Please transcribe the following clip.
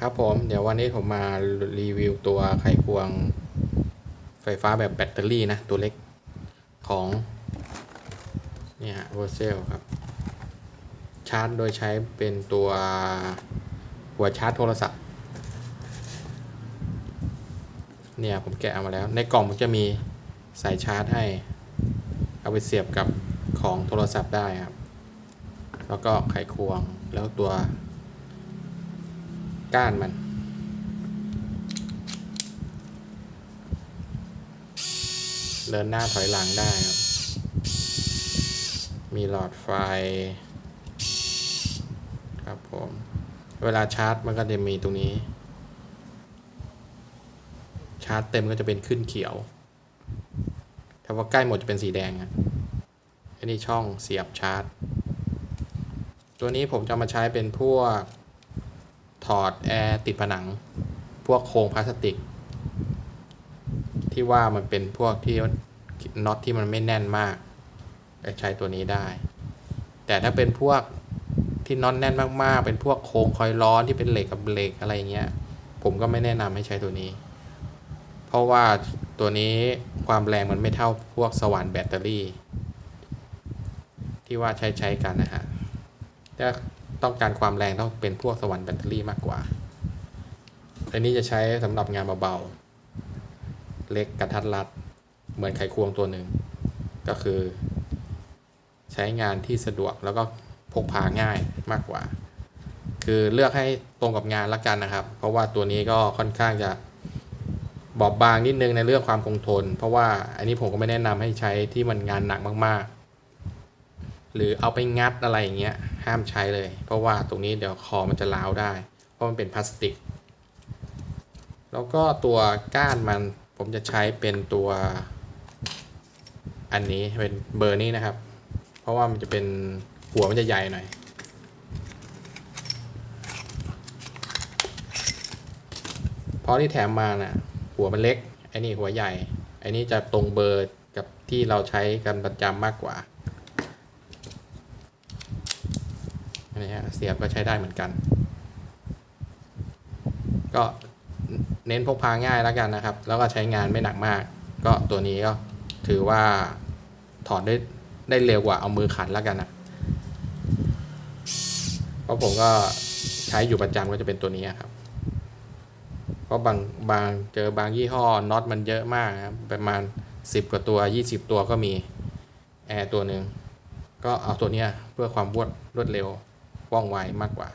ครับผมเดี๋ยววันนี้ผมมารีวิวตัวไขควงไฟฟ้าแบบแบตเตอรี่นะ ตัวเล็กของเนี่ยเวอร์เซลครับ ชาร์จโดยใช้เป็นตัวหัวชาร์จโทรศัพท์ เนี่ยผมแกะเอามาแล้ว ในกล่องมันจะมีสายชาร์จให้ เอาไปเสียบกับของโทรศัพท์ได้ครับ แล้วก็ไขควงแล้วตัว ก้านมัน เดินหน้าถอยหลังได้ครับ มีหลอดไฟ ครับผม เวลาชาร์จมันก็จะมีตรงนี้ ชาร์จเต็มก็จะเป็นขึ้นเขียว ถ้าว่าใกล้หมดจะเป็นสีแดงอะอันนี้ช่องเสียบชาร์จ ตัวนี้ผมจะมาใช้เป็นพวก ถอดแอร์ติดผนัง พวกโครงพลาสติก ที่ว่ามันเป็นพวกที่น็อตที่มันไม่แน่นมากใช้ตัวนี้ได้ แต่ถ้าเป็นพวกที่น็อตแน่นมากๆ เป็นพวกโครงคอยร้อนที่เป็นเหล็กกับเหล็กอะไรเงี้ย ผมก็ไม่แนะนำให้ใช้ตัวนี้ เพราะว่าตัวนี้ความแรงมันไม่เท่าพวกสว่านแบตเตอรี่ ที่ว่าใช้ใช้กันนะฮะแต่ ต้องการความแรงต้องเป็นพวกสว่านแบตเตอรี่มากกว่า อันนี้จะใช้สำหรับงานเบาๆ เล็กกระทัดรัด เหมือนไขควงตัวหนึ่ง ก็คือ ใช้งานที่สะดวกแล้วก็พกพาง่ายมากกว่า คือเลือกให้ตรงกับงานละกันนะครับ เพราะว่าตัวนี้ก็ค่อนข้างจะบอบบางนิดนึงในเรื่องความคงทน เพราะว่าอันนี้ผมก็ไม่แนะนำให้ใช้ที่มันงานหนักมากๆ หรือเอาไปงัดอะไรอย่างเงี้ยห้ามใช้เลย เพราะว่าตรงนี้เดี๋ยวคอมันจะร้าวได้ เพราะมันเป็นพลาสติก แล้วก็ตัวก้านมันผมจะใช้เป็นตัวอันนี้เป็นเบอร์นี้นะครับ เพราะว่ามันจะเป็นหัวมันจะใหญ่หน่อยเพราะที่แถมมาน่ะหัวมันเล็กไอ้นี่หัวใหญ่ไอ้นี่จะตรงเบอร์กับที่เราใช้กันประจำมากกว่า อันนี้เสียบก็ใช้ได้เหมือนกัน ก็เน้นพกพาง่ายแล้วกันนะครับ แล้วก็ใช้งานไม่หนักมาก ก็ตัวนี้ก็ถือว่าถอดได้ได้เร็วกว่าเอามือขันแล้วกันนะเพราะผมก็ใช้อยู่ประจำก็จะเป็นตัวนี้ครับ เพราะบางบางเจอบางยี่ห้อน็อตมันเยอะมากครับประมาณ 10 กว่าตัว 20 ตัวก็มีแอร์ตัวหนึ่งก็เอาตัวนี้เพื่อความรวดรวดเร็ว ว่องไวมากกว่า